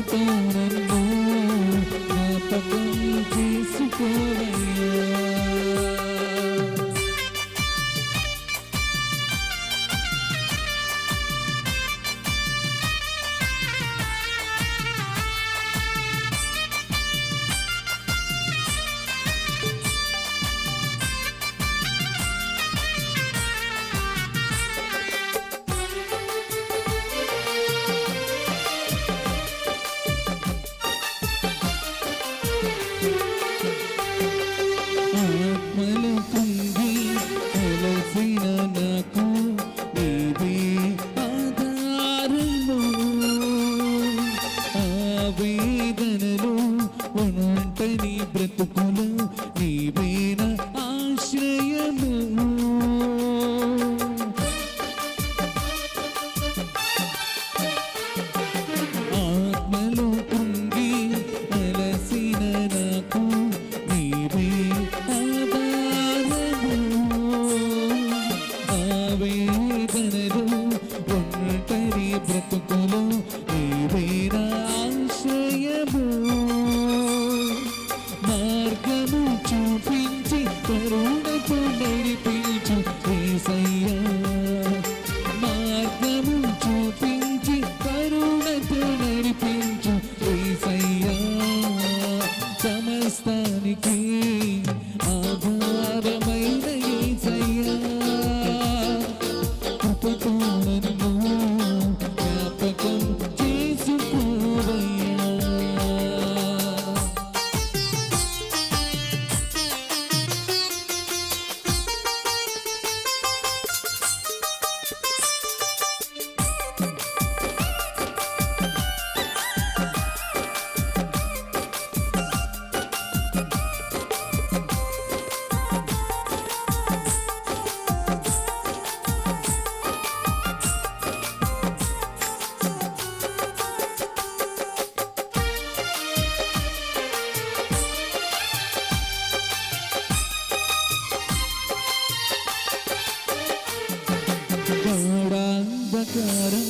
baby da, da.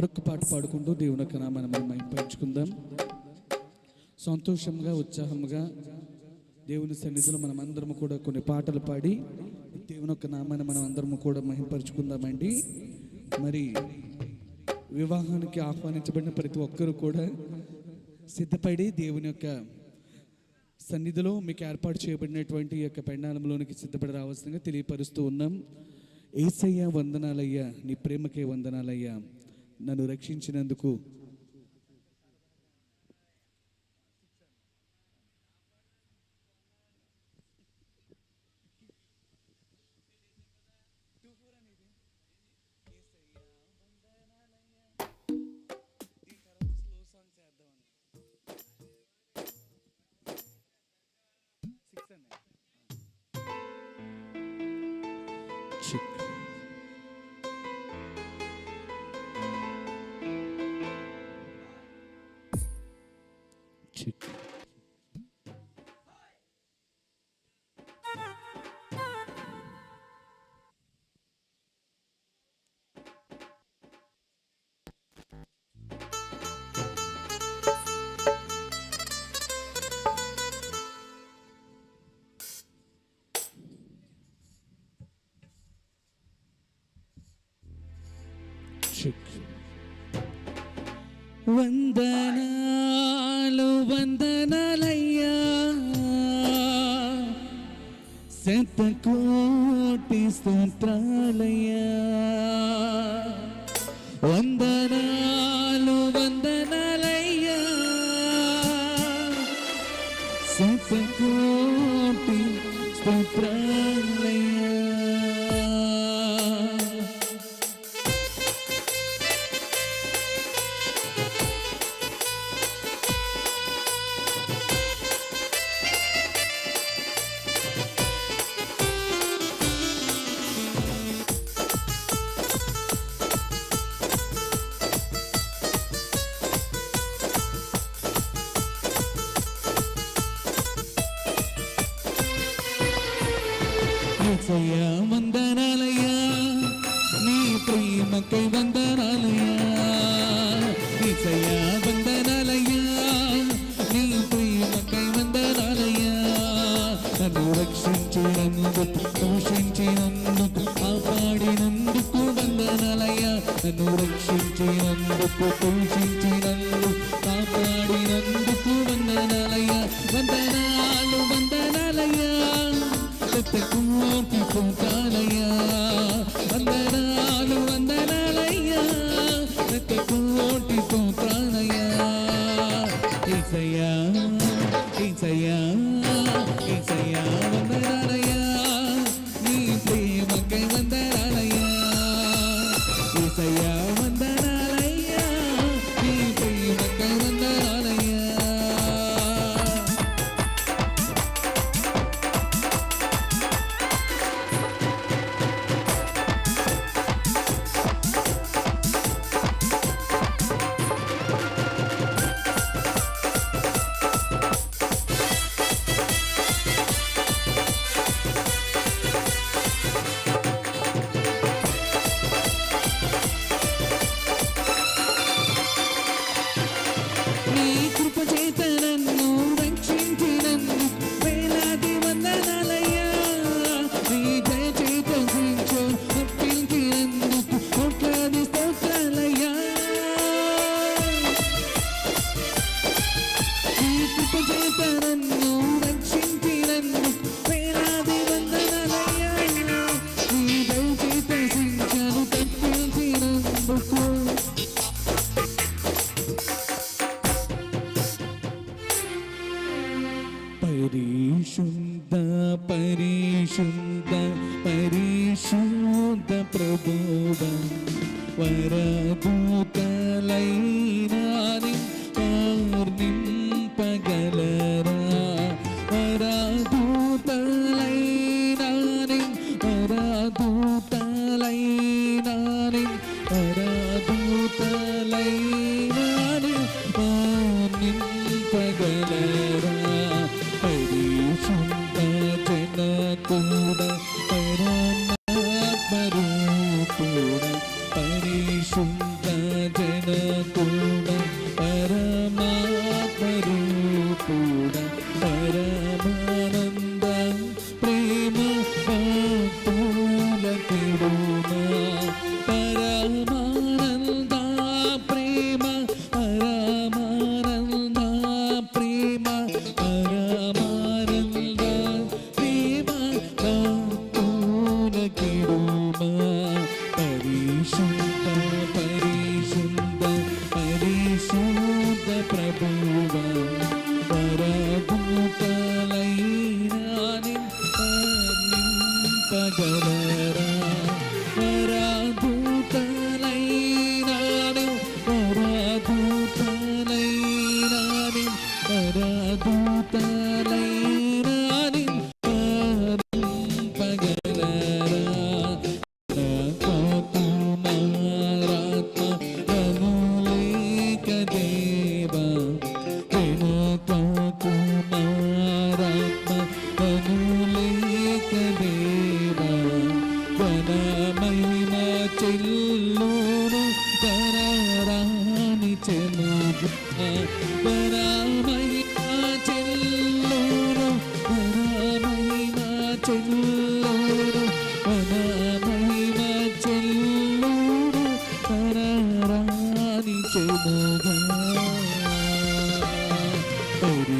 మరొక పాట పాడుకుంటూ దేవుని యొక్క నామాన్ని మనం మైపరుచుకుందాం. సంతోషంగా ఉత్సాహంగా దేవుని సన్నిధిలో మనం అందరం కూడా కొన్ని పాటలు పాడి దేవుని యొక్క నామాన్ని మనం అందరం కూడా మహింపరుచుకుందామండి. మరి వివాహానికి ఆహ్వానించబడిన ప్రతి ఒక్కరూ కూడా సిద్ధపడి దేవుని యొక్క సన్నిధిలో మీకు ఏర్పాటు చేయబడినటువంటి యొక్క పెండాలంలోనికి సిద్ధపడి రావాల్సిందిగా తెలియపరుస్తూ ఉన్నాం. ఏసయ్య వందనాలయ్యా నీ ప్రేమకే వందనాలయ్యా. నన్ను రక్షించినందుకు Chick. ரட்சிக்கும் வந்தனாலு வந்தனாலையா செத்த கோட்டி ಸ್ತೋತ್ರಾಲಯ ఏసయ్యా వందనాలయ్యా నీ ప్రేమకై వందనాలయ్యా. ఏసయ్యా వందనాలయ్యా నీ ప్రేమకై వందనాలయ్యా. నన్ను రక్షించి నన్ను పోషించి నన్ను కాపాడినందుకు వందనాలయ్యా. నన్ను రక్షించి నందుకు పోషించి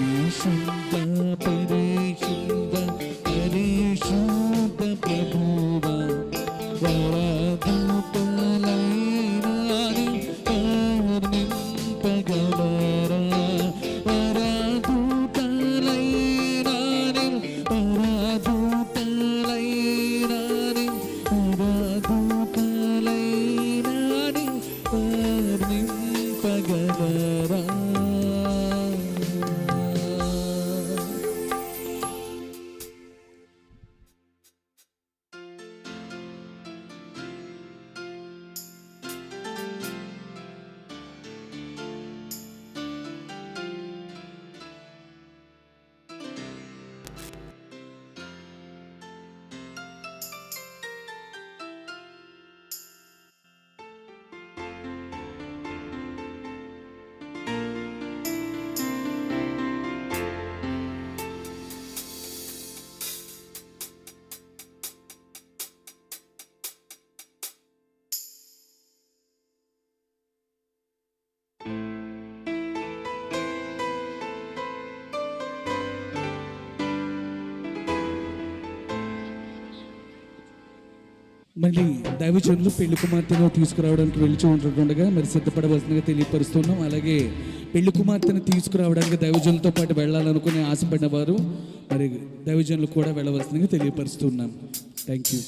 പരിശുദ്ധ പരിശുദ്ധ പരിശുദ്ധ പ്രഭു మళ్ళీ దైవజనులు పెళ్ళి కుమార్తెను తీసుకురావడానికి వెళ్ళి ఉండగా మరి సిద్ధపడవలసిందిగా తెలియపరుస్తున్నాం. అలాగే పెళ్ళి కుమార్తెను తీసుకురావడానికి దైవజనులతో పాటు వెళ్ళాలనుకునే ఆశపడిన వారు మరి దైవజనులు కూడా వెళ్ళవలసిందిగా తెలియపరుస్తున్నాం. Thank you